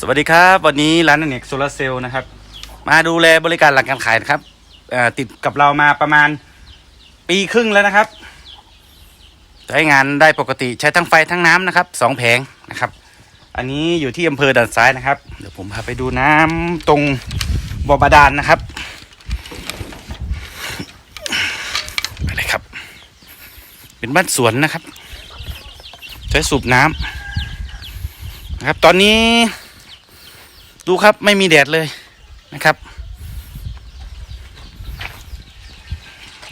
สวัสดีครับ วันนี้ร้านอเนกโซลาเซลล์นะครับ มาดูแลบริการหลังการขายนะครับติดกับเรามาประมาณปีครึ่งแล้วนะครับใช้งานได้ปกติใช้ทั้งไฟทั้งน้ำนะครับสองแผงนะครับ อันนี้อยู่ที่อำเภอด่านซ้ายนะครับ เดี๋ยวผมพาไปดูน้ำตรงบ่อบาดาลนนะครับไปเลยครับ เป็นบ้านสวนนะครับ ใช้สูบน้ำนะครับตอนนี้ ดูครับไม่มีแดดเลยนะครับ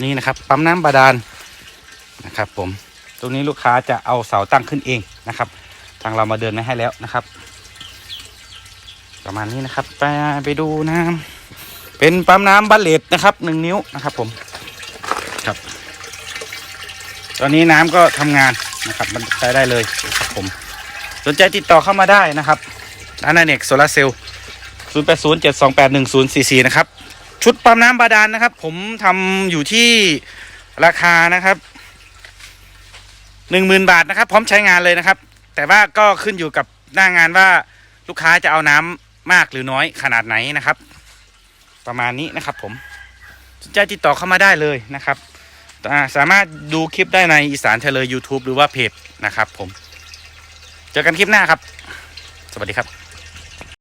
นี่นะครับปั๊มน้ำบาดาลนะครับ ผมตรงนี้ลูกค้าจะเอาเสาตั้งขึ้นเองนะครับ ทางเรามาเดินมาให้แล้วนะครับ ประมาณนี้นะครับ ไปไปดูน้ำเป็นปั๊มน้ำบัลเลตนะครับหนึ่งนิ้วนะครับ ผมครับ ตอนนี้น้ำก็ทำงานนะครับ มันใช้ได้เลยครับผมสนใจติดต่อเข้ามาได้นะครับ ร้านอเนกโซลาเซลล์0 8 0 7 2 8 1 0 4 4นะครับ ชุดปั๊มน้ำบาดาลนะครับ ผมทำอยู่ที่ราคานะครับหนึ่งหมื่นบาทนะครับ พร้อมใช้งานเลยนะครับ แต่ว่าก็ขึ้นอยู่กับหน้างานว่าลูกค้าจะเอาน้ำมากหรือน้อยขนาดไหนนะครับ ประมาณนี้นะครับ ผมสนใจติดต่อเข้ามาได้เลยนะครับสามารถดูคลิปได้ในอีสานเทเล YouTube หรือว่าเพจนะครับ ผม เจอกันคลิปหน้าครับ สวัสดีครับ